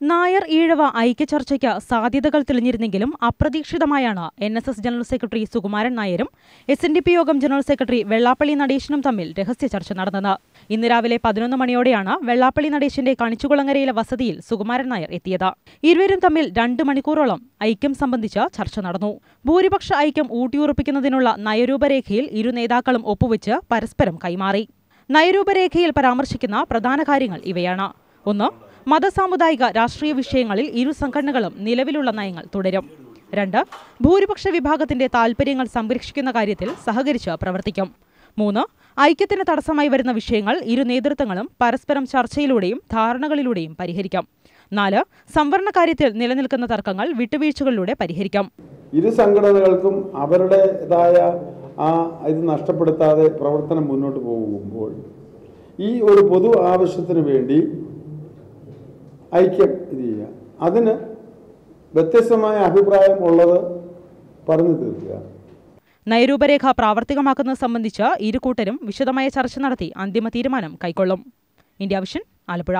നായർ ഈഴവ ഐക്യചർച്ചയ്ക്ക് സാധ്യതകൾ തെളിഞ്ഞിരുന്നെങ്കിലും അപ്രതീക്ഷിതമായാണ് N S S general secretary Sukumaran നായരും എസ് എൻ ഡി പി യോഗം ജനറൽ സെക്രട്ടറി വെള്ളാപ്പള്ളി നടേശനും തമ്മിൽ രഹസ്യ ചർച്ച നടന്നത്. ഇന്ന് രാവിലെ പതിനൊന്ന് മണിയോടെയാണ് വെള്ളാപ്പള്ളി നടേശന്റെ കണിച്ചുകുളങ്ങരയിലെ വസതിയിൽ സുകുമാരൻ നായർ എത്തിയത്. ഇരുവരും തമ്മിൽ രണ്ട് മണിക്കൂറോളം ഐക്യം സംബന്ധിച്ച് ചർച്ച നടന്നു. ഭൂരിപക്ഷ ഐക്യം ഊട്ടിയുറപ്പിക്കുന്നതിനുള്ള നയരൂപരേഖയിൽ ഇരു നേതാക്കളും ഒപ്പുവെച്ച് പരസ്പരം കൈമാറി. നയരൂപരേഖയിൽ പരാമർശിക്കുന്ന പ്രധാന കാര്യങ്ങൾ ഇവയാണ്. ഒന്ന് മതസാമുദായിക രാഷ്ട്രീയ വിഷയങ്ങളിൽ ഇരു സംഘടനകളും നിലവിലുള്ള നയങ്ങൾ തുടരും. രണ്ട് ഭൂരിപക്ഷ വിഭാഗത്തിന്റെ താൽപര്യങ്ങൾ സംരക്ഷിക്കുന്ന കാര്യത്തിൽ സഹകരിച്ച് പ്രവർത്തിക്കും. മൂന്ന് ഐക്യത്തിന് തടസ്സമായി വരുന്ന വിഷയങ്ങൾ ഇരു നേതൃത്വങ്ങളും പരസ്പരം ചർച്ചയിലൂടെയും ധാരണകളിലൂടെയും പരിഹരിക്കാം. നാല് സംവരണ കാര്യത്തിൽ നിലനിൽക്കുന്ന തർക്കങ്ങൾ വിട്ടുവീഴ്ചകളിലൂടെ പരിഹരിക്കാം. ഇരു സംഘടനകൾക്കും അവരുടേതായ ആ ഇത് നഷ്ടപ്പെടുത്താതെ പ്രവർത്തനം മുന്നോട്ട് പോകുമ്പോൾ ഈ ഒരു പൊതു ആവശ്യത്തിന് വേണ്ടി ഐക്യം ഇത് ചെയ്യുക. അതിന് വ്യത്യസ്തമായ അഭിപ്രായം ഉള്ളത് പറഞ്ഞു തീർക്കുക. നയരൂപരേഖ പ്രാവർത്തികമാക്കുന്നത് സംബന്ധിച്ച് ഇരുകൂട്ടരും വിശദമായ ചർച്ച നടത്തി അന്തിമ തീരുമാനം കൈക്കൊള്ളും. India vision Alappuzha.